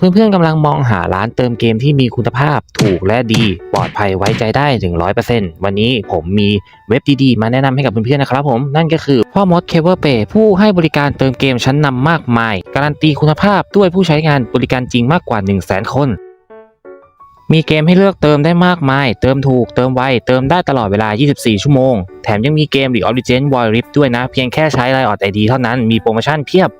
เพื่อนๆกำลังมองหาร้านเติมเกมที่มีคุณภาพถูกและดีปลอดภัยไว้ใจได้ถึง100%วันนี้ผมมีเว็บดีๆ มาแนะนำให้กับเพื่อนๆนะครับผมนั่นก็คือพ่อมดเคเบิลเปผู้ให้บริการเติมเกมชั้นนำมากมาย การันตีคุณภาพด้วยผู้ใช้งานบริการจริงมากกว่า 1 0 0 0 0แคน มีเกมให้เลือกเติมได้มากมาย เติมถูกเติมไวเติมได้ตลอดเวลา 24 ชั่วโมง แถมยังมีเกม League of Legends Wild Rift ด้วยนะ เพียงแค่ใช้ไลน์ออดไอดีเท่านั้นมีโปรโมชั่นเพียบ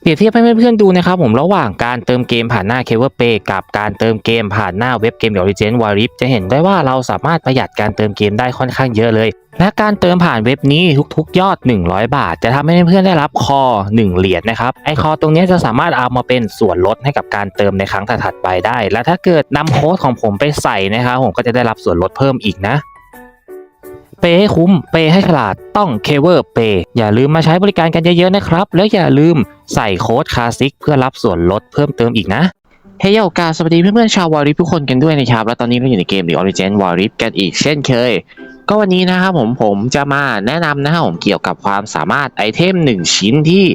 เปรียบเทียบให้เพื่อนๆดูนะครับผมระหว่างการเติมเกมผ่านหน้า c a v e r Pay กับการเติมเกมผ่านหน้าเว็บเกม League of Legends Wild Rift จะเห็นได้ว่าเราสามารถประหยัดการเติมเกมได้ค่อนข้างเยอะเลย และการเติมผ่านเว็บนี้ทุกๆ ยอด 100 บาท จะทำให้เพื่อนๆได้รับคอ 1 เหรียญนะครับไอคอตรงนี้จะสามารถเอามาเป็นส่วนลดให้กับการเติมในครั้งถัดๆไปได้ และถ้าเกิดนำโค้ดของผมไปใส่นะครับผมก็จะได้รับส่วนลดเพิ่มอีกนะ เปย์ให้คุ้ม เปย์ให้ฉลาด ต้องเคเวอร์เปย์อย่าลืมมาใช้บริการกันเยอะๆนะครับ แล้วอย่าลืมใส่โค้ดคาซิกเพื่อรับส่วนลดเพิ่มเติมอีกนะเฮ้ยโอกาสสวัสดีเพื่อนๆชาววอริทุกคนกันด้วยนะครับ แล้วตอนนี้เราอยู่ในเกม The Origin w a r i f กันอีกเช่นเคย ก็วันนี้นะครับผมผมจะมาแนะนำนะครับผมเกี่ยวกับความสามารถไอเทม 1 ชิ้นที่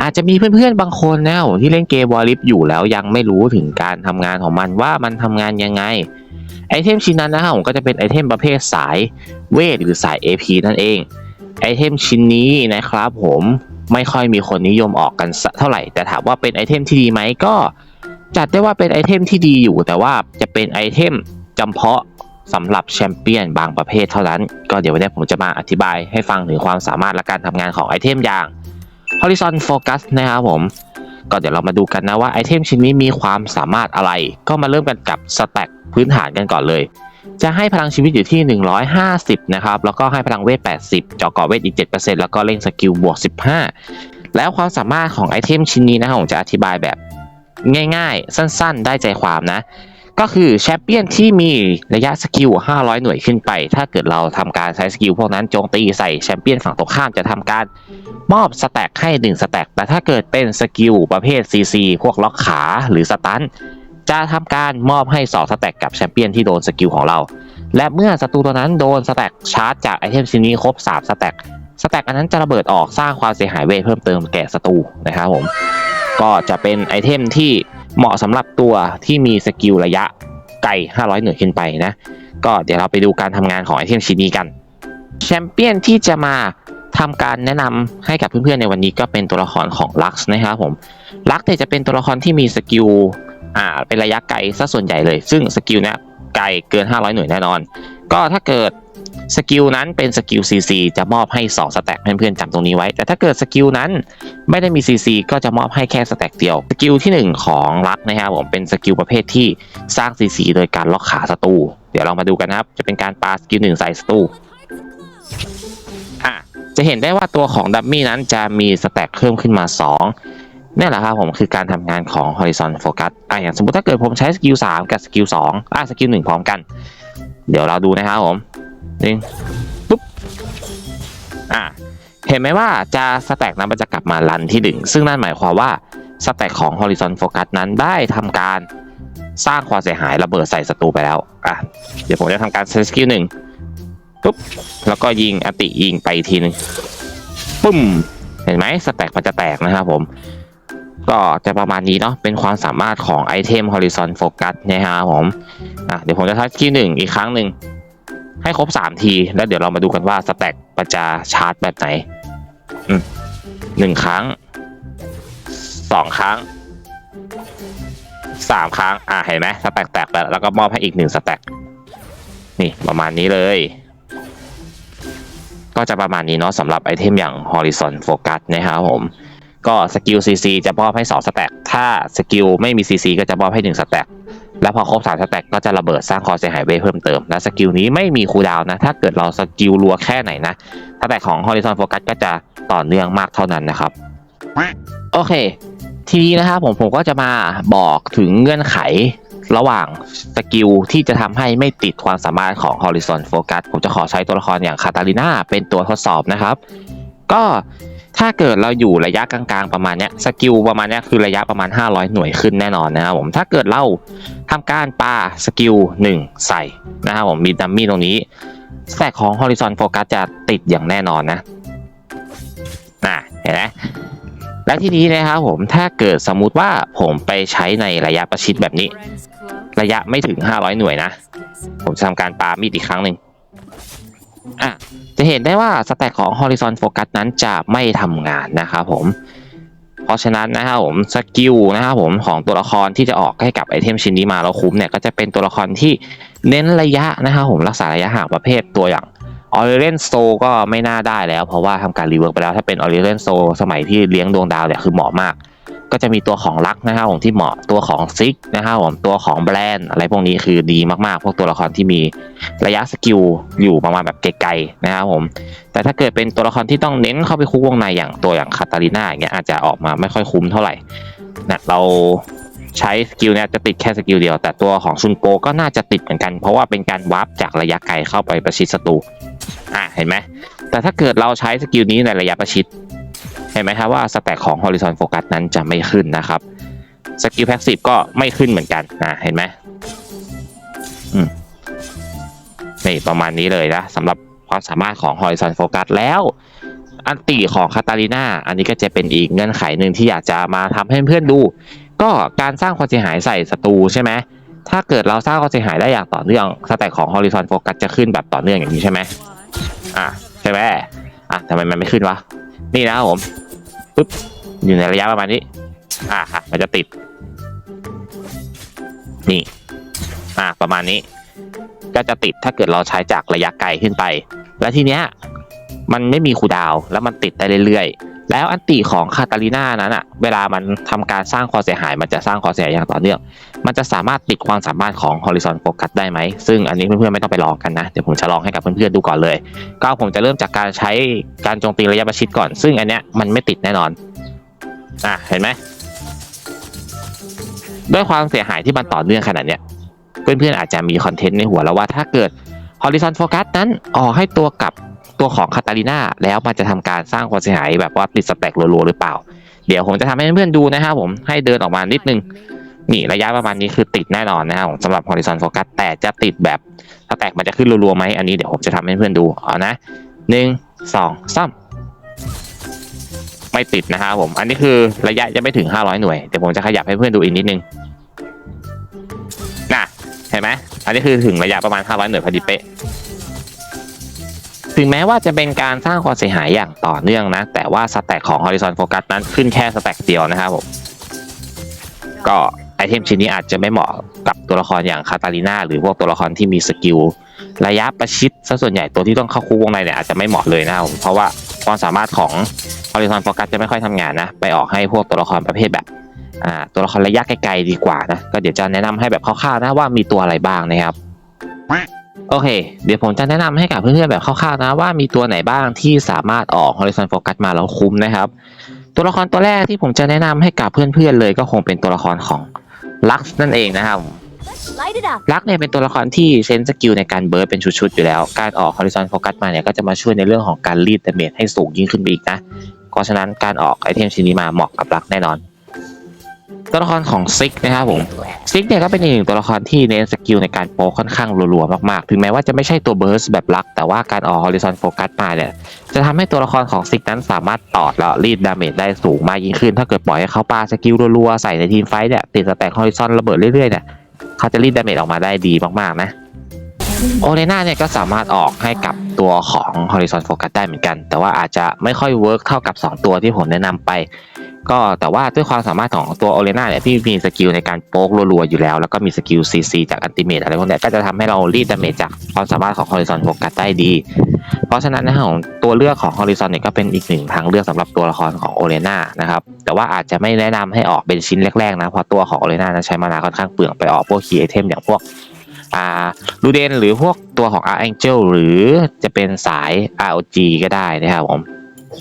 อาจจะมีเพื่อนๆบางคนนะที่เล่นเกมวอริฟอยู่แล้วยังไม่รู้ถึงการทำงานของมันว่ามันทำงานยังไง ไอเทมชิ้นนั้นนะครับผมก็จะเป็นไอเทมประเภทสายเวทหรือสาย AP นั่นเอง ไอเทมชิ้นนี้นะครับผมไม่ค่อยมีคนนิยมออกกันเท่าไหร่ แต่ถามว่าเป็นไอเทมที่ดีไหมก็ จัดได้ว่าเป็นไอเทมที่ดีอยู่ แต่ว่าจะเป็นไอเทมจำเพาะสำหรับแชมเปี้ยนบางประเภทเท่านั้น ก็เดี๋ยววันนี้ผมจะมาอธิบายให้ฟังถึงความสามารถและการทำงานของไอเทมอย่าง Horizon Focus นะครับผม ก็เดี๋ยวเรามาดูกันนะว่าไอเทมชิ้นนี้มีความสามารถอะไร ก็มาเริ่มกันกับสแต็ก พื้นฐานกันก่อนเลย จะให้พลังชีวิตอยู่ที่ 150 นะครับ แล้วก็ให้พลังเวท 80เจาะกาะเวทอีก 7%แล้วก็เล่งสกิลบวก 15 แล้วความสามารถของไอเทมชิ้นนี้นะครับผมจะอธิบายแบบง่ายๆ สั้นๆ ได้ใจความนะ ก็คือแชมเปี้ยนที่มีระยะสกิล 500 หน่วยขึ้นไป ถ้าเกิดเราทำการใช้สกิลพวกนั้นโจมตีใส่แชมเปี้ยนฝั่งตรงข้ามจะทำการมอบสแต็กให้ 1 สแต็ก แต่ถ้าเกิดเป็นสกิลประเภท CC พวกล็อกขาหรือสตัน จะทำการมอบให้2สแต็กกับแชมเปี้ยนที่โดนสกิลของเรา และเมื่อศัตรูตัวนั้นโดนสแต็กชาร์จจากไอเทมชิ้นนี้ครบ3สแต็กสแต็กอันนั้นจะระเบิดออกสร้างความเสียหายเวทเพิ่มเติมแก่ศัตรูนะครับผมก็จะเป็นไอเทมที่เหมาะสำหรับตัวที่มีสกิลระยะไกล 500 หน่วยขึ้นไปนะ ก็เดี๋ยวเราไปดูการทำงานของไอเทมชิ้นนี้กันแชมเปี้ยนที่จะมาทำการแนะนำให้กับเพื่อนๆในวันนี้ก็เป็นตัวละครของลักซ์นะครับผมลักซ์เนี่ยจะเป็นตัวละครที่มีสกิล อ่าเป็นระยะไกลซะส่วนใหญ่เลย ซึ่งสกิลเนี้ยไกลเกิน 500 หน่วยแน่นอน ก็ถ้าเกิดสกิลนั้นเป็นสกิล CC จะมอบให้ 2 สแต็กเพื่อนๆจำตรงนี้ไว้ แต่ถ้าเกิดสกิลนั้นไม่ได้มี CC ก็จะมอบให้แค่สแต็กเดียว สกิลที่ 1 ของลักนะครับผมเป็นสกิลประเภทที่สร้าง CC โดยการล็อกขาศัตรู เดี๋ยวเรามาดูกันนะครับ จะเป็นการปาสกิลหนึ่งใส่ศัตรูอะจะเห็นได้ว่าตัวของดัมมี่นั้นจะมีสแต็กเพิ่มขึ้นมา 2 นี่แหละครับผมคือการทำงานของ Horizon Focus อะอย่างสมมติถ้าเกิดผมใช้สกิล3กับสกิล2อะสกิล1พร้อมกัน เดี๋ยวเราดูนะครับผมหนึ่งปุ๊บอะเห็นไหมว่าจะสแต็กนั้นมันจะกลับมารันที่หนึ่งซึ่งนั่นหมายความว่าสแต็กของ Horizon Focus นั้นได้ทำการสร้างความเสียหายระเบิดใส่ศัตรูไปแล้วอะเดี๋ยวผมจะทำการใช้สกิลหนึ่งปุ๊บแล้วก็ยิงอติยิงไปทีหนึงปุ้มเห็นไหมสแต็กมันจะแตกนะครับผม ก็จะประมาณนี้เนาะเป็นความสามารถของไอเทม Horizon Focus นะครับผมอะเดี๋ยวผมจะทัชคีย์หนึ่งอีกครั้งหนึ่ง ให้ครบสามที แล้วเดี๋ยวเรามาดูกันว่าสแต็กมันจะชาร์จแบบไหนอืมหนึ่งครั้งสองครั้งสามครั้ง อ่าเห็นไหมสแต็กแตกไปแล้วแล้วก็มอบให้อีกหนึ่งสแต็กนี่ประมาณนี้เลย ก็จะประมาณนี้เนาะสำหรับไอเทมอย่าง Horizon Focus นะครับผม ก็สกิล CC จะมอบให้2สแต็กถ้าสกิลไม่มี CC ก็จะมอบให้1สแต็กแล้วพอครบ3สแต็กก็จะระเบิดสร้างความเสียหายเวเพิ่มเติม และสกิลนี้ไม่มีคูลดาวน์นะ ถ้าเกิดเราสกิลรัวแค่ไหนนะสแต็กของ Horizon Focus ก็จะต่อเนื่องมากเท่านั้นนะครับ โอเค ทีนี้นะครับผมผมก็จะมาบอกถึงเงื่อนไขระหว่างสกิลที่จะทำให้ไม่ติดความสามารถของ Horizon Focus ผมจะขอใช้ตัวละครอย่างคาตาลิน่าเป็นตัวทดสอบนะครับ ก็ ถ้าเกิดเราอยู่ระยะกลางๆประมาณเนี้ยสกิลประมาณเนี้ยคือระยะประมาณ 500 หน่วยขึ้นแน่นอนนะครับผมถ้าเกิดเราทำการปาสกิล1 ใส่นะครับผมมีดัมมี่ตรงนี้แต็กของ Horizon Focus จะติดอย่างแน่นอนนะน่ะเห็นไหมและทีนี้นะครับผมถ้าเกิดสมมุติว่าผมไปใช้ในระยะประชิดแบบนี้ ระยะไม่ถึง 500 หน่วยนะ ผมทำการปามีดอีกครั้งหนึ่ง อะจะเห็นได้ว่าสแต็กของ Horizon Focus นั้นจะไม่ทำงานนะครับผม เพราะฉะนั้นนะครับผมสกิลนะครับผมของตัวละครที่จะออกให้กับไอเทมชิ้นนี้มาแล้วคุ้มเนี่ยก็จะเป็นตัวละครที่เน้นระยะนะครับผมรักษาระยะห่างประเภทตัวอย่างออริเ n นโซก็ไม่น่าได้แล้ว เพราะว่าทำการรีเวิร์กไปแล้วถ้าเป็นออริเ n นโซสมัยที่เลี้ยงดวงดาวเนี่ยคือเหมาะมาก ก็จะมีตัวของลักนะครับผมที่เหมาะตัวของซิกนะครับผมตัวของแบรนด์อะไรพวกนี้คือดีมากๆ พวกตัวละครที่มีระยะสกิลอยู่ประมาณแบบไกลๆนะครับผมแต่ถ้าเกิดเป็นตัวละครที่ต้องเน้นเข้าไปคุกวงในอย่างตัวอย่างคาตาลิน่าอย่างเงี้ยอาจจะออกมาไม่ค่อยคุ้มเท่าไหร่นะเราใช้สกิลเนี่ยจะติดแค่สกิลเดียว แต่ตัวของซุนโกก็น่าจะติดเหมือนกัน เพราะว่าเป็นการวาร์ปจากระยะไกลเข้าไปประชิดศัตรูอะเห็นไหมแต่ถ้าเกิดเราใช้สกิลนี้ในระยะประชิด เห็นไหมครับว่าสแต็กของ Horizon Focus นั้นจะไม่ขึ้นนะครับสกิลแพ s ซีฟก็ไม่ขึ้นเหมือนกันนะเห็นไหมนี่ประมาณนี้เลยนะสำหรับความสามารถของ Horizon Focus แล้วอันติของคาตาลิน่าอันนี้ก็จะเป็นอีกเงื่อนไขหนึ่งที่อยากจะมาทำให้เพื่อนดู ก็การสร้างความเสียหายใส่ศัตรูใช่ไหมถ้าเกิดเราสร้างความเสียหายได้อย่างต่อเนื่องสแต็กของ Horizon Focus จะขึ้นแบบต่อเนื่องอย่างนี้ใช่ไหมอะใช่ไหมอะทำไมมันไม่ขึ้นวะนี่นะครับผม ปึ๊บอยู่ในระยะประมาณนี้ อ่าฮะมันจะติด นี่ อ่า ประมาณนี้ ก็จะติดถ้าเกิดเราใช้จากระยะไกลขึ้นไป และทีเนี้ย มันไม่มีคูดาวแล้วมันติดได้เรื่อยๆ แล้วอันติของคาตาลิน่านั้นอะเวลามันทำการสร้างความเสียหาย มันจะสร้างความเสียหายอย่างต่อเนื่อง มันจะสามารถติดความสามารถของ Horizon Focus ได้ไหม ซึ่งอันนี้เพื่อนๆไม่ต้องไปลองกันนะ เดี๋ยวผมจะลองให้กับเพื่อนๆดูก่อนเลย ก็ผมจะเริ่มจากการใช้การโจมตีระยะประชิดก่อน ซึ่งอันเนี้ยมันไม่ติดแน่นอน อะเห็นไหมด้วยความเสียหายที่มันต่อเนื่องขนาดเนี้ยเพื่อนๆอาจจะมีคอนเทนต์ในหัวแล้วว่าถ้าเกิด Horizon Focus นั้นออกให้ตัวกับ ตัวของคาตาลิน่าแล้วมันจะทำการสร้างความเสียหายแบบว่าติดสแต็กรัวๆหรือเปล่า เดี๋ยวผมจะทำให้เพื่อนๆดูนะครับผมให้เดินออกมานิดนึงนี่ระยะประมาณนี้คือติดแน่นอนนะครับสำหรับ Horizon Focus แต่จะติดแบบสแต็กมันจะขึ้นรัวๆไหมอันนี้เดี๋ยวผมจะทำให้เพื่อนดูเอานะหนึ่งสองสามไม่ติดนะครับผม อันนี้คือระยะจะไม่ถึง 500 หน่วย เดี๋ยวผมจะขยับให้เพื่อนดูอีกนิดนึงน่ะเห็นไหมอันนี้คือถึงระยะประมาณ 500 หน่วยพอดีเป๊ะ ถึงแม้ว่าจะเป็นการสร้างความเสียหายอย่างต่อเนื่องนะ แต่ว่าสแต็กของ Horizon Focus นั้นขึ้นแค่สแต็กเดียวนะครับผม ก็ไอเทมชิ้นนี้อาจจะไม่เหมาะกับตัวละครอย่างคาตาลิน่าหรือพวกตัวละครที่มีสกิลระยะประชิดซะส่วนใหญ่ตัวที่ต้องเข้าคู่วงในเนี่ยอาจจะไม่เหมาะเลยนะครับผมเพราะว่าความสามารถของ Horizon Focus จะไม่ค่อยทำงานนะ ไปออกให้พวกตัวละครประเภทแบบตัวละครระยะไกลๆดีกว่านะ ก็เดี๋ยวจะแนะนำให้แบบคร่าวๆนะว่ามีตัวอะไรบ้างนะครับ โอเค เดี๋ยวผมจะแนะนำให้กับเพื่อนๆแบบคร่าวๆนะว่ามีตัวไหนบ้างที่สามารถออก Horizon Focus มาแล้วคุ้มนะครับ ตัวละครตัวแรกที่ผมจะแนะนำให้กับเพื่อนๆเลยก็คงเป็นตัวละครของลักซ์นั่นเองนะครับ Light it up. ลักเนี่ยเป็นตัวละครที่เซนสกิลในการเบิร์ดเป็นชุดๆอยู่แล้ว การออก Horizon Focus มาเนี่ยก็จะมาช่วยในเรื่องของการรีดดาเมจให้สูงยิ่งขึ้นไปอีกนะ เพราะฉะนั้นการออกไอเทมชิ้นนี้มาเหมาะกับลักแน่นอน ตัวละครของซิกนะครับผมซิกเนี่ยก็เป็นอีกหนึ่งตัวละครที่เน้นสกิลในการโปค่อนข้างรัวๆมากๆ ถึงแม้ว่าจะไม่ใช่ตัวเบิร์สแบบลัก แต่ว่าการออกฮอริซอนโฟกัสมาเนี่ยจะทำให้ตัวละครของซิกนั้นสามารถตอดแล้วรีดดาเมจได้สูงมากยิ่งขึ้น ถ้าเกิดปล่อยให้เขาปาสกิลรัวๆใส่ในทีมไฟท์เนี่ยติดสแต็กฮอริซอนระเบิดเรื่อยๆเนี่ยเขาจะรีดดาเมจออกมาได้ดีมากๆนะ โอเลน่าเนี่ยก็สามารถออกให้กับตัวของ Horizon Focus ได้เหมือนกัน แต่ว่าอาจจะไม่ค่อยเวิร์กเท่ากับ 2 ตัวที่ผมแนะนำไป ก็แต่ว่าด้วยความสามารถของตัวโอเลน่าเนี่ยที่มีสกิลในการโป๊กรัวๆอยู่แล้ว แล้วก็มีสกิล CC จากอันติเมตอะไรพวกนี้ก็จะทำให้เรารีดดาเมจจากความสามารถของ Horizon Focus ได้ดี เพราะฉะนั้นนะครับผมตัวเลือกของ Horizon เนี่ยก็เป็นอีกหนึ่งทางเลือกสำหรับตัวละครของโอเลน่านะครับแต่ว่าอาจจะไม่แนะนำให้ออกเป็นชิ้นแรกๆนะเพราะตัวของโอเลน่านั้นใช้มานาค่อนข้างเปลืองไปออกพวกคีย์ไอเทมอย่างพวก อ่าลูเดนหรือพวกตัวของ R Angel หรือจะเป็นสาย ROG ก็ได้นะครับผม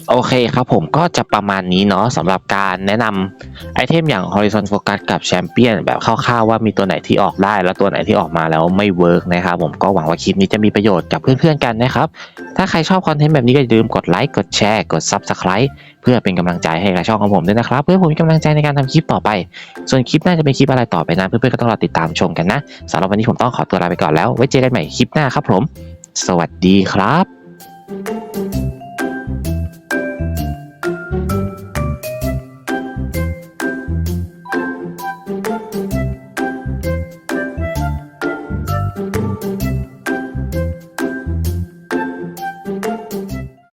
โอเคครับผมก็จะประมาณนี้เนาะสำหรับการแนะนำไอเทมอย่าง Horizon Focus กับแชมเปี้ยนแบบคร่าวๆว่ามีตัวไหนที่ออกได้ แล้วตัวไหนที่ออกมาแล้วไม่เวิร์กนะครับผมก็หวังว่าคลิปนี้จะมีประโยชน์กับเพื่อนๆกันนะครับ ถ้าใครชอบคอนเทนต์แบบนี้ก็อย่าลืมกดไลค์กดแชร์กด Subscribe เพื่อเป็นกำลังใจให้กับช่องของผมด้วยนะครับ เพื่อผมมีกำลังใจในการทำคลิปต่อไป ส่วนคลิปหน้าจะเป็นคลิปอะไรต่อไปนั้นเพื่อนๆก็ต้องรอติดตามชมกันนะสำหรับวันนี้ผมต้องขอตัวลาไปก่อนแล้วไว้เจอกันใหม่คลิปหน้าครับผม สวัสดีครับ